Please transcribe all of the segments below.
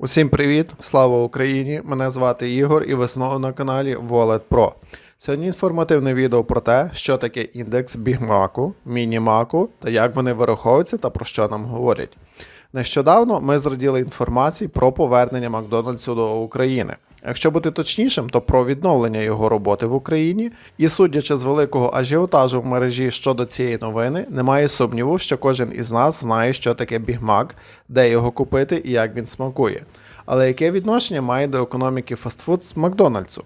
Усім привіт! Слава Україні! Мене звати Ігор і ви знову на каналі Wallet Pro. Сьогодні інформативне відео про те, що таке індекс Бігмаку, Мінімаку та як вони вираховуються та про що нам говорять. Нещодавно ми зраділи інформації про повернення Макдональдсу до України. Якщо бути точнішим, то про відновлення його роботи в Україні, і судячи з великого ажіотажу в мережі щодо цієї новини, немає сумніву, що кожен із нас знає, що таке бігмак, де його купити і як він смакує. Але яке відношення має до економіки фастфуд з Макдональдсу?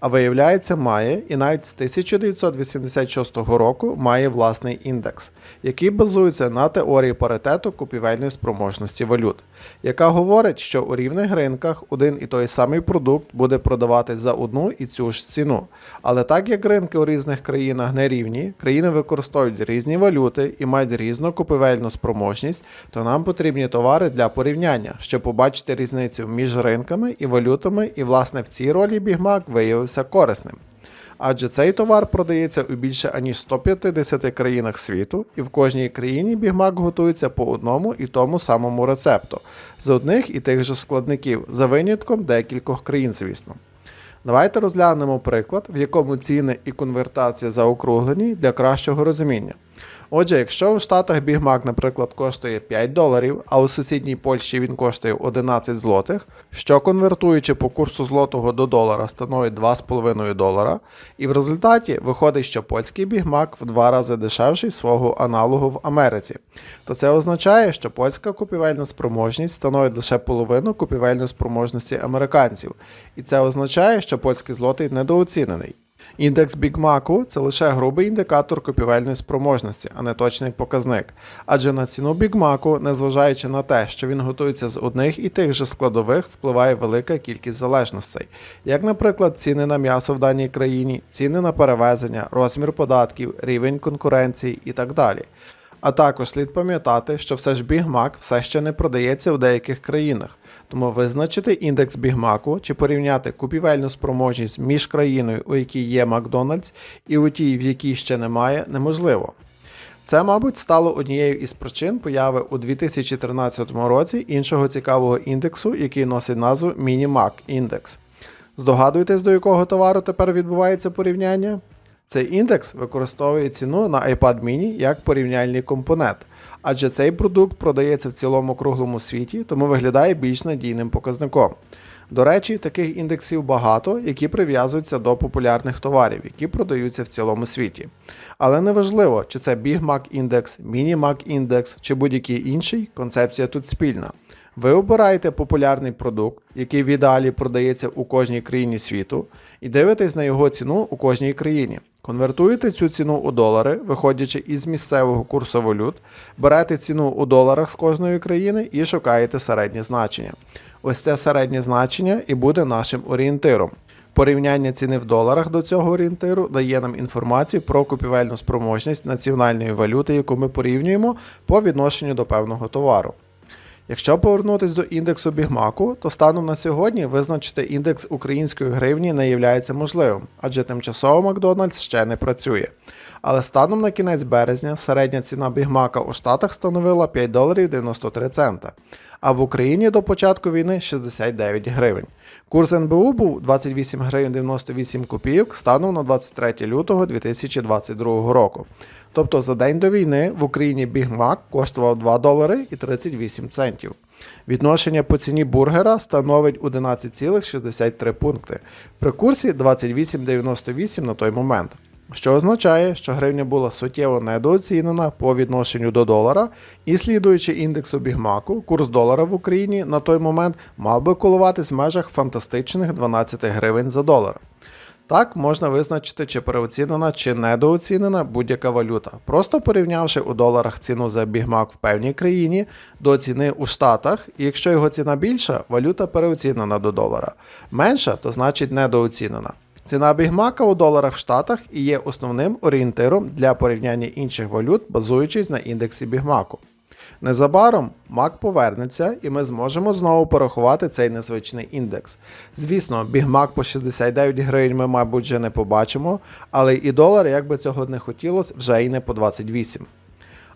А виявляється, має і навіть з 1986 року має власний індекс, який базується на теорії паритету купівельної спроможності валют, яка говорить, що у рівних ринках один і той самий продукт буде продаватись за одну і цю ж ціну. Але так як ринки у різних країнах не рівні, країни використовують різні валюти і мають різну купівельну спроможність, то нам потрібні товари для порівняння, щоб побачити різницю між ринками і валютами, і власне в цій ролі бігмак виявився корисним. Адже цей товар продається у більше аніж 150 країнах світу, і в кожній країні бігмак готується по одному і тому самому рецепту з одних і тих же складників, за винятком декількох країн, звісно. Давайте розглянемо приклад, в якому ціни і конвертація заокруглені для кращого розуміння. Отже, якщо в Штатах бігмак, наприклад, коштує 5 доларів, а у сусідній Польщі він коштує 11 злотих, що конвертуючи по курсу злотого до долара становить 2,5 долара, і в результаті виходить, що польський бігмак в два рази дешевший свого аналогу в Америці, то це означає, що польська купівельна спроможність становить лише половину купівельної спроможності американців, і це означає, що польський злотий недооцінений. Індекс бігмаку це лише грубий індикатор купівельної спроможності, а не точний показник. Адже на ціну бігмаку, незважаючи на те, що він готується з одних і тих же складових, впливає велика кількість залежностей, як, наприклад, ціни на м'ясо в даній країні, ціни на перевезення, розмір податків, рівень конкуренції і так далі. А також слід пам'ятати, що все ж бігмак все ще не продається у деяких країнах, тому визначити індекс бігмаку чи порівняти купівельну спроможність між країною, у якій є Макдональдс, і у тій, в якій ще немає, неможливо. Це, мабуть, стало однією із причин появи у 2013 році іншого цікавого індексу, який носить назву Minimac індекс. Здогадуєтесь, до якого товару тепер відбувається порівняння? Цей індекс використовує ціну на iPad mini як порівняльний компонент, адже цей продукт продається в цілому круглому світі, тому виглядає більш надійним показником. До речі, таких індексів багато, які прив'язуються до популярних товарів, які продаються в цілому світі. Але неважливо, чи це Big Mac індекс, Mini Mac індекс чи будь-який інший, концепція тут спільна. Ви обираєте популярний продукт, який в ідеалі продається у кожній країні світу, і дивитесь на його ціну у кожній країні. Конвертуєте цю ціну у долари, виходячи із місцевого курсу валют, берете ціну у доларах з кожної країни і шукаєте середнє значення. Ось це середнє значення і буде нашим орієнтиром. Порівняння ціни в доларах до цього орієнтиру дає нам інформацію про купівельну спроможність національної валюти, яку ми порівнюємо по відношенню до певного товару. Якщо повернутися до індексу бігмаку, то станом на сьогодні визначити індекс української гривні не є можливим, адже тимчасово Макдональдс ще не працює. Але станом на кінець березня середня ціна бігмака у Штатах становила 5 доларів 93 цента, а в Україні до початку війни 69 гривень. Курс НБУ був 28 гривень 98 копійок станом на 23 лютого 2022 року. Тобто за день до війни в Україні Mac коштував 2 долари і 38 центів. Відношення по ціні бургера становить 11,63 пункти при курсі 28,98 на той момент. Що означає, що гривня була суттєво недооцінена по відношенню до долара, і слідуючи індексу бігмаку, курс долара в Україні на той момент мав би коливатись в межах фантастичних 12 гривень за долар. Так можна визначити, чи переоцінена чи недооцінена будь-яка валюта, просто порівнявши у доларах ціну за бігмак в певній країні до ціни у Штатах, і якщо його ціна більша, валюта переоцінена до долара. Менша, то значить недооцінена. Ціна бігмака у доларах в Штатах і є основним орієнтиром для порівняння інших валют, базуючись на індексі бігмаку. Незабаром Мак повернеться і ми зможемо знову порахувати цей незвичний індекс. Звісно, бігмак по 69 гривень ми, мабуть, вже не побачимо, але і долар, як би цього не хотілося, вже й не по 28.